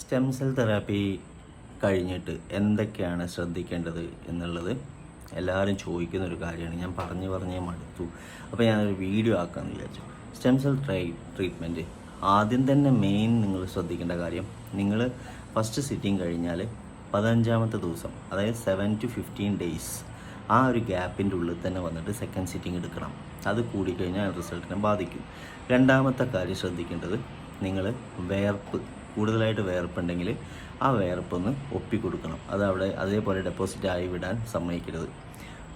Stem cell therapy കഴിഞ്ഞിട്ട് എന്തൊക്കെയാണ് ശ്രദ്ധിക്കേണ്ടത് എന്നുള്ളത് എല്ലാവരും ചോദിക്കുന്ന ഒരു കാര്യമാണ്. ഞാൻ പറഞ്ഞു പറഞ്ഞേ മടുത്തു. അപ്പോൾ ഞാനൊരു വീഡിയോ ആക്കാമെന്ന് വിചാരിച്ചു. സ്റ്റെം സെൽ ട്രൈ ട്രീറ്റ്മെന്റ് ആദ്യം തന്നെ മെയിൻ നിങ്ങൾ ശ്രദ്ധിക്കേണ്ട കാര്യം നിങ്ങൾ ഫസ്റ്റ് സിറ്റിംഗ് കഴിഞ്ഞാൽ പതിനഞ്ചാമത്തെ ദിവസം അതായത് സെവൻ ടു ഫിഫ്റ്റീൻ ഡേയ്സ് ആ ഒരു ഗ്യാപ്പിന്റെ ഉള്ളിൽ തന്നെ വന്നിട്ട് സെക്കൻഡ് സിറ്റിംഗ് എടുക്കണം. അത് കൂടിക്കഴിഞ്ഞാൽ റിസൾട്ടിനെ ബാധിക്കും. രണ്ടാമത്തെ കാര്യം ശ്രദ്ധിക്കേണ്ടത് നിങ്ങൾ വേർപ്പ് കൂടുതലായിട്ട് വേർപ്പുണ്ടെങ്കിൽ ആ വേർപ്പൊന്ന് ഒപ്പിക്കൊടുക്കണം. അത് അവിടെ അതേപോലെ ഡെപ്പോസിറ്റ് ആയി വിടാൻ സമ്മതിക്കരുത്.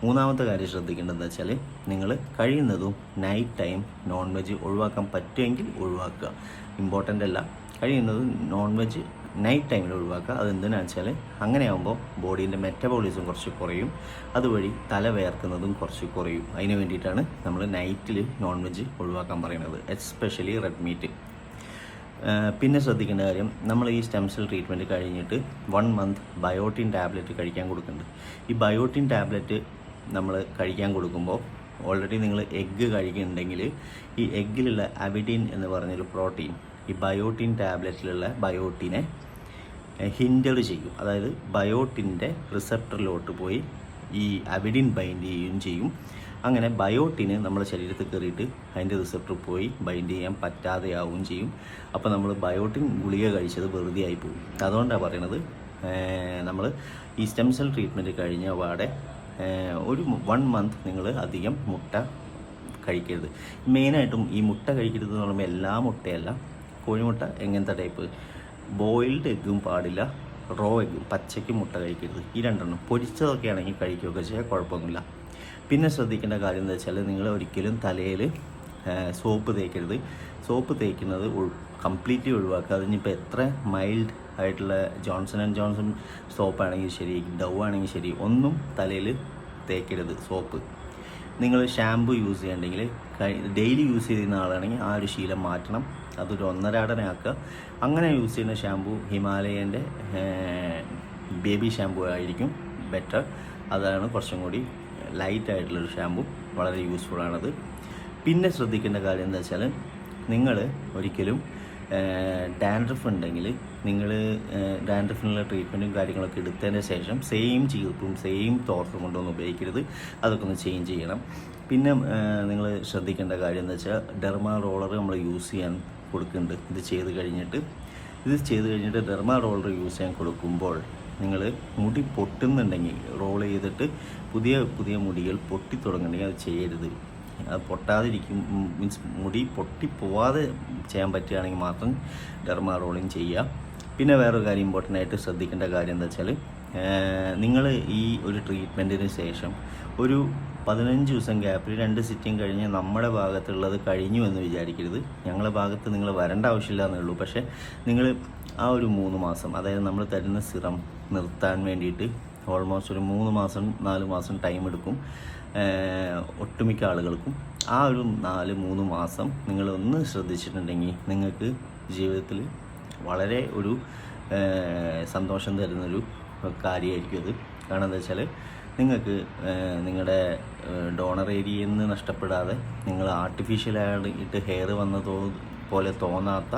മൂന്നാമത്തെ കാര്യം ശ്രദ്ധിക്കേണ്ടതെന്ന് വെച്ചാൽ നിങ്ങൾ കഴിയുന്നതും നൈറ്റ് ടൈം നോൺ വെജ് ഒഴിവാക്കാൻ പറ്റുമെങ്കിൽ ഒഴിവാക്കുക. ഇമ്പോർട്ടന്റ് അല്ല. കഴിയുന്നതും നോൺ വെജ് നൈറ്റ് ടൈമിൽ ഒഴിവാക്കുക. അതെന്തിനാണെന്ന് വെച്ചാൽ അങ്ങനെയാകുമ്പോൾ ബോഡീന്റെ മെറ്റബോളിസം കുറച്ച് കുറയും. അതുവഴി തല വേർക്കുന്നതും കുറച്ച് കുറയും. അതിന് വേണ്ടിയിട്ടാണ് നമ്മൾ നൈറ്റിൽ നോൺ വെജ് ഒഴിവാക്കാൻ പറയുന്നത്. എസ്പെഷ്യലി റെഡ് മീറ്റ് പിന്നെ ശ്രദ്ധിക്കേണ്ട കാര്യം നമ്മൾ ഈ സ്റ്റെം സെൽ ട്രീറ്റ്മെന്റ് കഴിഞ്ഞിട്ട് വൺ മന്ത് ബയോട്ടിൻ ടാബ്ലറ്റ് കഴിക്കാൻ കൊടുക്കുന്നുണ്ട്. ഈ ബയോട്ടിൻ ടാബ്ലറ്റ് നമ്മൾ കഴിക്കാൻ കൊടുക്കുമ്പോൾ ഓൾറെഡി നിങ്ങൾ എഗ്ഗ് കഴിക്കുന്നുണ്ടെങ്കിൽ ഈ എഗ്ഗിലുള്ള അബിഡിൻ എന്ന് പറഞ്ഞൊരു പ്രോട്ടീൻ ഈ ബയോട്ടിൻ ടാബ്ലറ്റിലുള്ള ബയോട്ടിനെ ഹിൻഡർ ചെയ്യും. അതായത് ബയോട്ടിന്റെ റിസപ്റ്ററിലോട്ട് പോയി ഈ അബിഡിൻ ബൈൻഡ് ചെയ്യുകയും ചെയ്യും. അങ്ങനെ ബയോട്ടിന് നമ്മുടെ ശരീരത്തിൽ കയറിയിട്ട് അതിന്റെ റിസപ്റ്റർ പോയി ബൈൻഡ് ചെയ്യാൻ പറ്റാതെയാവുകയും ചെയ്യും. അപ്പോൾ നമ്മൾ ബയോട്ടിൻ ഗുളിക കഴിച്ചത് വെറുതെ ആയി പോകും അതുകൊണ്ടാണ് പറയണത് നമ്മൾ ഈ സ്റ്റെം സെൽ ട്രീറ്റ്മെന്റ് കഴിഞ്ഞ പാടെ ഒരു വൺ മന്ത് നിങ്ങൾ അധികം മുട്ട കഴിക്കരുത്. മെയിനായിട്ടും ഈ മുട്ട കഴിക്കരുത് എന്ന് പറയുമ്പോൾ എല്ലാ മുട്ടയല്ല. കോഴിമുട്ട എങ്ങനത്തെ ടൈപ്പ് ബോയിൽഡ് എഗ്ഗും പാടില്ല. റോ എഗ്ഗും പച്ചയ്ക്ക് മുട്ട കഴിക്കരുത്. ഈ രണ്ടെണ്ണം പൊരിച്ചതൊക്കെ ആണെങ്കിൽ കഴിക്കുകയൊക്കെ ചെയ്യാൻ കുഴപ്പമൊന്നുമില്ല. പിന്നെ ശ്രദ്ധിക്കേണ്ട കാര്യം എന്താ വെച്ചാൽ നിങ്ങൾ ഒരിക്കലും തലയിൽ സോപ്പ് തേക്കരുത്. സോപ്പ് തേക്കുന്നത് കംപ്ലീറ്റ്ലി ഒഴിവാക്കുക. അതിനിപ്പോൾ എത്ര മൈൽഡ് ആയിട്ടുള്ള ജോൺസൺ ആൻഡ് ജോൺസൺ സോപ്പാണെങ്കിൽ ശരി ഡവ് ആണെങ്കിൽ ശരി ഒന്നും തലയിൽ തേക്കരുത് സോപ്പ്. നിങ്ങൾ ഷാമ്പു യൂസ് ചെയ്യണമെങ്കിൽ ഡെയിലി യൂസ് ചെയ്യുന്ന ആളാണെങ്കിൽ ആ ഒരു ശീലം മാറ്റണം. അതൊരു ഒന്നരാടനാക്കുക. അങ്ങനെ യൂസ് ചെയ്യുന്ന ഷാമ്പു ഹിമാലയന്റെ ബേബി ഷാമ്പു ആയിരിക്കും ബെറ്റർ. അതാണ് കുറച്ചും കൂടി ലൈറ്റ് ആയിട്ടുള്ളൊരു ഷാമ്പു വളരെ യൂസ്ഫുൾ ആണത് പിന്നെ ശ്രദ്ധിക്കേണ്ട കാര്യം എന്താ വെച്ചാൽ നിങ്ങൾ ഒരിക്കലും ഡാൻഡ്രഫ് ഉണ്ടെങ്കിൽ നിങ്ങൾ ഡാൻഡ്രഫിനുള്ള ട്രീറ്റ്മെന്റും കാര്യങ്ങളൊക്കെ എടുത്തതിന് ശേഷം സെയിം ചീർപ്പും സെയിം തോർത്തും കൊണ്ടൊന്നും ഉപയോഗിക്കരുത്. അതൊക്കെ ഒന്ന് ചേഞ്ച് ചെയ്യണം. പിന്നെ നിങ്ങൾ ശ്രദ്ധിക്കേണ്ട കാര്യം എന്താ വെച്ചാൽ ഡെർമാ റോളർ നമ്മൾ യൂസ് ചെയ്യാൻ കൊടുക്കുന്നുണ്ട്. ഇത് ചെയ്ത് കഴിഞ്ഞിട്ട് ഇത് ചെയ്ത് കഴിഞ്ഞിട്ട് ഡെർമാ റോളർ യൂസ് ചെയ്യാൻ കൊടുക്കുമ്പോൾ നിങ്ങൾ മുടി പൊട്ടുന്നുണ്ടെങ്കിൽ റോൾ ചെയ്തിട്ട് പുതിയ പുതിയ മുടികൾ പൊട്ടി തുടങ്ങുന്നുണ്ടെങ്കിൽ അത് ചെയ്യരുത്. അത് പൊട്ടാതിരിക്കും. മീൻസ് മുടി പൊട്ടി പോവാതെ ചെയ്യാൻ പറ്റുകയാണെങ്കിൽ മാത്രം ഡെർമാ റോളിങ് ചെയ്യുക. പിന്നെ വേറൊരു കാര്യം ഇമ്പോർട്ടന്റ് ആയിട്ട് ശ്രദ്ധിക്കേണ്ട കാര്യം എന്താ വെച്ചാൽ നിങ്ങൾ ഈ ഒരു ട്രീറ്റ്മെന്റിന് ശേഷം ഒരു പതിനഞ്ച് ദിവസം ഗ്യാപ്പിൽ രണ്ട് സിറ്റിംഗ് കഴിഞ്ഞ് നമ്മുടെ ഭാഗത്തുള്ളത് കഴിഞ്ഞു എന്ന് വിചാരിക്കരുത്. ഞങ്ങളുടെ ഭാഗത്ത് നിങ്ങൾ വരേണ്ട ആവശ്യമില്ല എന്നേ ഉള്ളൂ. പക്ഷേ നിങ്ങൾ ആ ഒരു മൂന്ന് മാസം അതായത് നമ്മൾ തരുന്ന സിറം നിർത്താൻ വേണ്ടിയിട്ട് ഓൾമോസ്റ്റ് ഒരു മൂന്ന് മാസം നാല് മാസം ടൈം എടുക്കും. ഒട്ടുമിക്ക ആളുകൾക്കും. ആ ഒരു നാല് മൂന്ന് മാസം നിങ്ങൾ ഒന്ന് ശ്രദ്ധിച്ചിട്ടുണ്ടെങ്കിൽ നിങ്ങൾക്ക് ജീവിതത്തിൽ വളരെ ഒരു സന്തോഷം തരുന്നൊരു കാര്യമായിരിക്കും അത്. കാരണം എന്താ വെച്ചാൽ നിങ്ങൾക്ക് നിങ്ങളുടെ ഡോണർ ഏരിയയിൽ നിന്ന് നഷ്ടപ്പെടാതെ നിങ്ങൾ ആർട്ടിഫിഷ്യലായിട്ട് ഹെയർ വന്നതോ പോലെ തോന്നാത്ത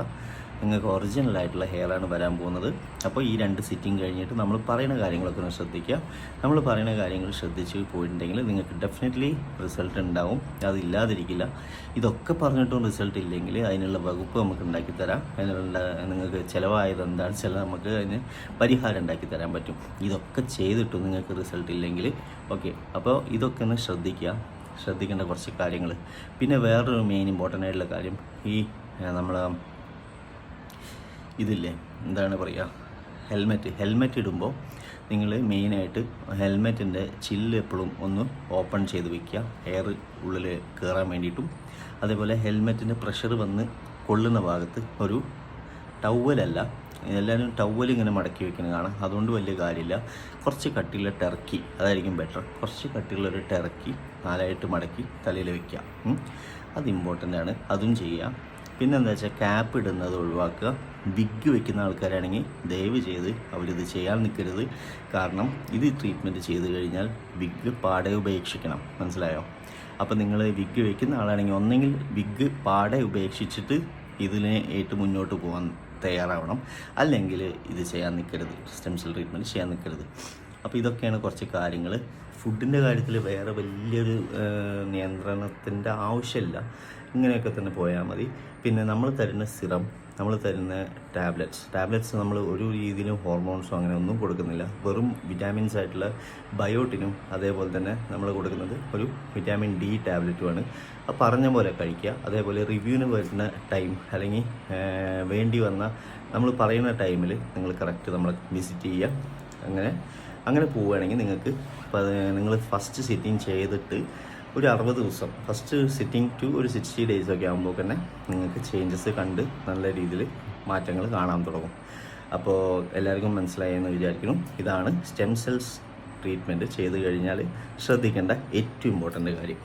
നിങ്ങൾക്ക് ഒറിജിനൽ ആയിട്ടുള്ള ഹെയറാണ് വരാൻ പോകുന്നത്. അപ്പോൾ ഈ രണ്ട് സിറ്റിംഗ് കഴിഞ്ഞിട്ട് നമ്മൾ പറയുന്ന കാര്യങ്ങളൊക്കെ ഒന്ന് ശ്രദ്ധിക്കുക. നമ്മൾ പറയുന്ന കാര്യങ്ങൾ ശ്രദ്ധിച്ച് പോയിട്ടുണ്ടെങ്കിൽ നിങ്ങൾക്ക് ഡെഫിനറ്റ്ലി റിസൾട്ട് ഉണ്ടാവും. അതില്ലാതിരിക്കില്ല ഇതൊക്കെ പറഞ്ഞിട്ടും റിസൾട്ട് ഇല്ലെങ്കിൽ അതിനുള്ള വകുപ്പ് നമുക്ക് ഉണ്ടാക്കി തരാം. അതിനുള്ള നിങ്ങൾക്ക് ചിലവായത് എന്താണ്? ചില നമുക്ക് അതിന് പരിഹാരം ഉണ്ടാക്കി തരാൻ പറ്റും. ഇതൊക്കെ ചെയ്തിട്ടും നിങ്ങൾക്ക് റിസൾട്ട് ഇല്ലെങ്കിൽ ഓക്കെ അപ്പോൾ ഇതൊക്കെ ഒന്ന് ശ്രദ്ധിക്കുക. ശ്രദ്ധിക്കേണ്ട കുറച്ച് കാര്യങ്ങൾ. പിന്നെ വേറൊരു മെയിൻ ഇമ്പോർട്ടന്റ് ആയിട്ടുള്ള കാര്യം ഈ നമ്മൾ ഇതില്ലേ? എന്താണ് പറയുക ഹെൽമെറ്റ്. ഹെൽമെറ്റ് ഇടുമ്പോൾ നിങ്ങൾ മെയിനായിട്ട് ഹെൽമെറ്റിന്റെ ചില്ല് എപ്പോഴും ഒന്ന് ഓപ്പൺ ചെയ്ത് വെക്കുക. എയർ ഉള്ളിൽ കയറാൻ വേണ്ടിയിട്ടും. അതേപോലെ ഹെൽമെറ്റിന്റെ പ്രഷർ വന്ന് കൊള്ളുന്ന ഭാഗത്ത് ഒരു ടവലല്ല. എല്ലാവരും ടവൽ ഇങ്ങനെ മടക്കി വെക്കുന്നത് കാണാം അതുകൊണ്ട് വലിയ കാര്യമില്ല. കുറച്ച് കട്ടിയുള്ള ടർക്കി അതായിരിക്കും ബെറ്റർ കുറച്ച് കട്ടിയുള്ള ഒരു ടർക്കി നാലായിട്ട് മടക്കി തലയിൽ വെക്കുക. അത് ഇമ്പോർട്ടന്റ് ആണ്. അതും ചെയ്യാം പിന്നെ എന്താ വെച്ചാൽ ക്യാപ്പ് ഇടുന്നത് ഒഴിവാക്കുക. വിഗ് വെക്കുന്ന ആൾക്കാരാണെങ്കിൽ ദയവ് ചെയ്ത് അവരിത് ചെയ്യാൻ നിൽക്കരുത്. കാരണം ഇത് ട്രീറ്റ്മെന്റ് ചെയ്ത് കഴിഞ്ഞാൽ വിഗ് പാടെ ഉപേക്ഷിക്കണം. മനസ്സിലായോ? അപ്പോൾ നിങ്ങൾ വിഗ് വെക്കുന്ന ആളാണെങ്കിൽ ഒന്നെങ്കിൽ വിഗ് പാടെ ഉപേക്ഷിച്ചിട്ട് ഇതിനെ ഏറ്റ് മുന്നോട്ട് പോകാൻ തയ്യാറാവണം. അല്ലെങ്കിൽ ഇത് ചെയ്യാൻ നിൽക്കരുത്. സ്റ്റെം സെൽ ട്രീറ്റ്മെന്റ് ചെയ്യാൻ നിൽക്കരുത്. അപ്പോൾ ഇതൊക്കെയാണ് കുറച്ച് കാര്യങ്ങൾ ഫുഡിന്റെ കാര്യത്തിൽ വേറെ വലിയൊരു നിയന്ത്രണത്തിന്റെ ആവശ്യമില്ല. ഇങ്ങനെയൊക്കെ തന്നെ പോയാൽ മതി. പിന്നെ നമ്മൾ തരുന്ന സിറം നമ്മൾ തരുന്ന ടാബ്ലറ്റ്സ്. ടാബ്ലറ്റ്സ് നമ്മൾ ഒരു രീതിയിലും ഹോർമോൺസോ അങ്ങനെ ഒന്നും കൊടുക്കുന്നില്ല. വെറും വിറ്റാമിൻസ് ആയിട്ടുള്ള ബയോട്ടിനും അതേപോലെ തന്നെ നമ്മൾ കൊടുക്കുന്നത് ഒരു വിറ്റാമിൻ ഡി ടാബ്ലറ്റുമാണ്. അത് പറഞ്ഞ പോലെ കഴിക്കുക. അതേപോലെ റിവ്യൂവിന് വരുന്ന ടൈം അല്ലെങ്കിൽ വേണ്ടി വന്ന നമ്മൾ പറയുന്ന ടൈമിൽ നിങ്ങൾ കറക്റ്റ് നമ്മൾ വിസിറ്റ് ചെയ്യുക. അങ്ങനെ അങ്ങനെ പോവുകയാണെങ്കിൽ നിങ്ങൾക്ക് നിങ്ങൾ ഫസ്റ്റ് സിറ്റിംഗ് ചെയ്തിട്ട് ഒരു അറുപത് ദിവസം ഫസ്റ്റ് സിറ്റിംഗ് ടു ഒരു സിക്സ്റ്റി ഡേയ്സ് ഒക്കെ ആകുമ്പോൾ തന്നെ നിങ്ങൾക്ക് ചേഞ്ചസ് കണ്ട് നല്ല രീതിയിൽ മാറ്റങ്ങൾ കാണാൻ തുടങ്ങും. അപ്പോൾ എല്ലാവർക്കും മനസ്സിലായി എന്ന് വിചാരിക്കുന്നു. ഇതാണ് സ്റ്റെം സെൽസ് ട്രീറ്റ്മെന്റ് ചെയ്ത് കഴിഞ്ഞാൽ ശ്രദ്ധിക്കേണ്ട ഏറ്റവും ഇമ്പോർട്ടന്റ് കാര്യം.